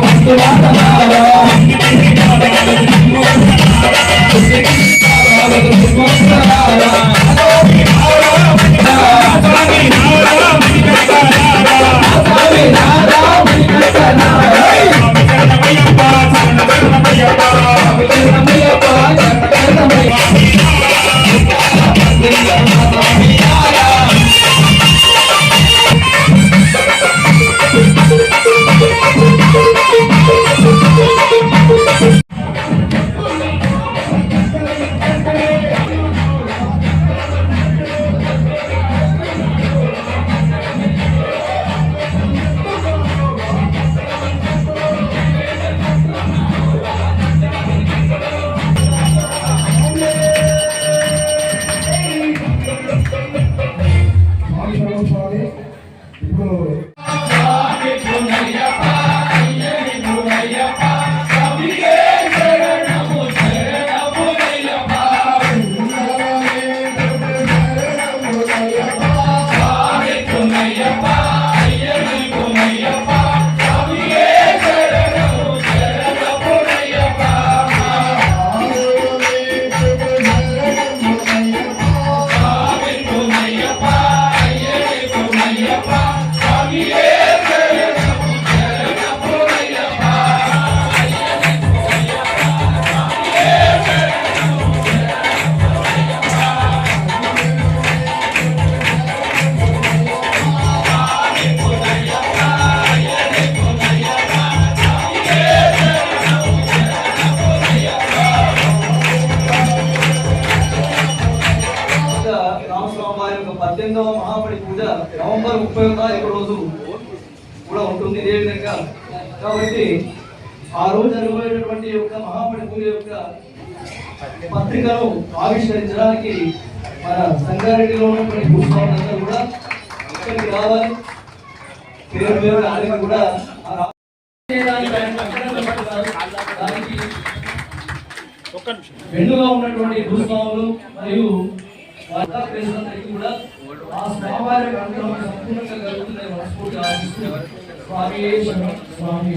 Thank you. Yeah. పద్దెనిమిదవ మహాపడి పూజ November ముప్పై తారీఖు రోజు కూడా ఉంటుంది ఇదే విధంగా కాబట్టి ఆ రోజు జరగబోయేటటువంటి యొక్క మహాపడి పూజ యొక్క పత్రికను ఆవిష్కరించడానికి మన సంగారెడ్డిలో ఉన్నటువంటి భూస్వాములందరూ కూడా ఇక్కడికి రావాలి పేరు పేరు కూడా ఆయన. దానికి వెన్నుగా ఉన్నటువంటి భూస్వాములు మరియు కూడా ఆ స్వామివారి అనుగ్రహం సంపూర్ణంగా కలుగుతుందని మనస్ఫూర్తిగా స్వామి స్వామి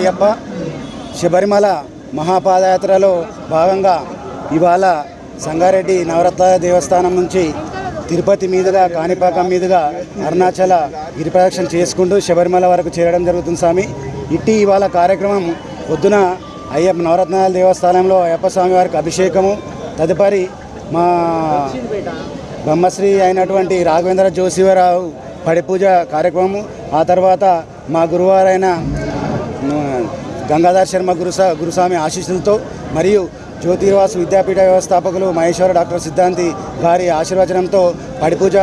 అయ్యప్ప శబరిమల మహాపాదయాత్రలో భాగంగా ఇవాళ సంగారెడ్డి నవరత్న దేవస్థానం నుంచి తిరుపతి మీదుగా కాణిపాకం మీదుగా అరుణాచల గిరిప్రదక్షిణ చేసుకుంటూ శబరిమల వరకు చేరడం జరుగుతుంది స్వామి. ఇట్టి ఇవాళ కార్యక్రమం పొద్దున అయ్యప్ప నవరత్నాల దేవస్థానంలో అయ్యప్ప స్వామి వారికి అభిషేకము. తదుపరి మా బ్రహ్మశ్రీ అయినటువంటి రాఘవేంద్ర జోశివరావు పడిపూజ కార్యక్రమము. ఆ తర్వాత మా గురువారైన గంగాధర్ శర్మ గురుసా గురుస్వామి ఆశీస్సులతో మరియు జ్యోతిర్వాస్ విద్యాపీఠ వ్యవస్థాపకులు మహేశ్వర డాక్టర్ సిద్ధాంతి గారి ఆశీర్వచనంతో పడిపూజ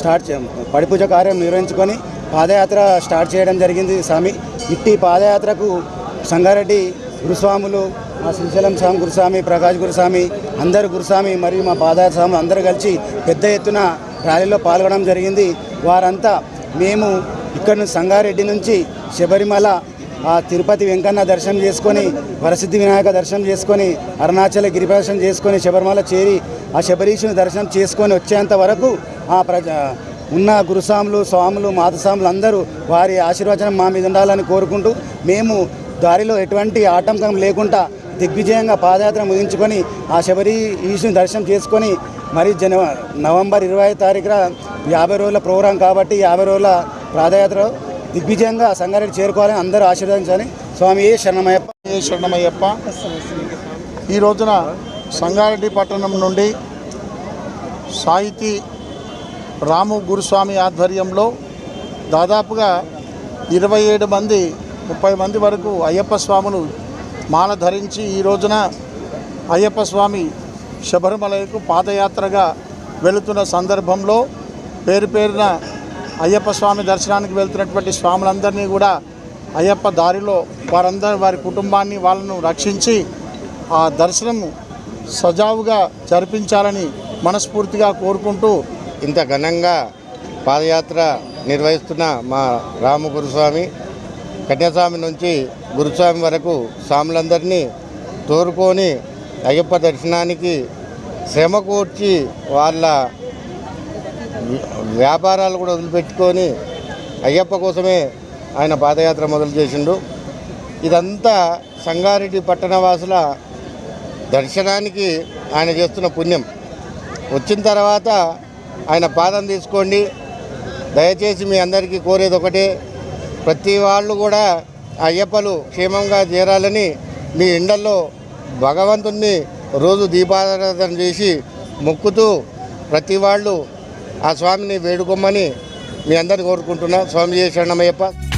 స్టార్ట్ పడిపూజ కార్యం నిర్వహించుకొని పాదయాత్ర స్టార్ట్ చేయడం జరిగింది స్వామి. ఇట్టి పాదయాత్రకు సంగారెడ్డి గురుస్వాములు మా శ్రీశైలం స్వామి గురుస్వామి ప్రకాష్ గురుస్వామి అందరు గురుస్వామి మరియు మా పాదయాత్ర స్వామి అందరూ కలిసి పెద్ద ఎత్తున ర్యాలీలో పాల్గొనడం జరిగింది. వారంతా మేము ఇక్కడ సంగారెడ్డి నుంచి శబరిమల ఆ తిరుపతి వెంకన్న దర్శనం చేసుకొని వరసిద్ధి వినాయక దర్శనం చేసుకొని అరుణాచల గిరిప్రదర్శనం చేసుకొని శబరిమల చేరి ఆ శబరీషుని దర్శనం చేసుకొని వచ్చేంత వరకు ఆ ప్రజ ఉన్న గురుస్వాములు స్వాములు మాతస్వాములు అందరూ వారి ఆశీర్వచనం మా మీద ఉండాలని కోరుకుంటూ మేము దారిలో ఎటువంటి ఆటంకం లేకుండా దిగ్విజయంగా పాదయాత్ర ముగించుకొని ఆ శబరి ఈశ్వరుని దర్శనం చేసుకొని మరి జన నవంబర్ ఇరవై తారీఖున యాభై రోజుల ప్రోగ్రాం కాబట్టి యాభై రోజుల పాదయాత్ర దిగ్విజయంగా సంగారెడ్డి చేరుకోవాలని అందరూ ఆశీర్వదించాలి. స్వామి ఏ శరణమయ్యప్ప? ఏ శరణమయ్యప్ప? ఈ రోజున సంగారెడ్డి పట్టణం నుండి సాహితీ రాము గురుస్వామి ఆధ్వర్యంలో దాదాపుగా ఇరవై ఏడు మంది ముప్పై మంది వరకు అయ్యప్ప స్వాములు మాల ధరించి ఈ రోజున అయ్యప్ప స్వామి శబరిమలయకు పాదయాత్రగా వెళుతున్న సందర్భంలో పేరు పేరున అయ్యప్ప స్వామి దర్శనానికి వెళ్తున్నటువంటి స్వాములందరినీ కూడా అయ్యప్ప దారిలో వారందరి వారి కుటుంబాన్ని వాళ్ళను రక్షించి ఆ దర్శనం సజావుగా జరిపించాలని మనస్ఫూర్తిగా కోరుకుంటూ ఇంత ఘనంగా పాదయాత్ర నిర్వహిస్తున్న మా రామ గురుస్వామి కన్యాస్వామి నుంచి గురుస్వామి వరకు స్వాములందరినీ తోరుకొని అయ్యప్ప దర్శనానికి శ్రమ కూర్చి వాళ్ళ వ్యాపారాలు కూడా వదిలిపెట్టుకొని అయ్యప్ప కోసమే ఆయన పాదయాత్ర మొదలు చేసిండు. ఇదంతా సంగారెడ్డి పట్టణవాసుల దర్శనానికి ఆయన చేస్తున్న పుణ్యం. వచ్చిన తర్వాత ఆయన పాదం తీసుకోండి. దయచేసి మీ అందరికీ కోరేది ఒకటే ప్రతి వాళ్ళు కూడా అయ్యప్పలు క్షేమంగా చేరాలని మీ ఇండల్లో భగవంతుణ్ణి రోజు దీపారాధన చేసి మొక్కుతూ ప్రతి వాళ్ళు ఆ స్వామిని వేడుకోమని మీ అందరిని కోరుకుంటున్నా. స్వామి శరణమయ్యప్ప.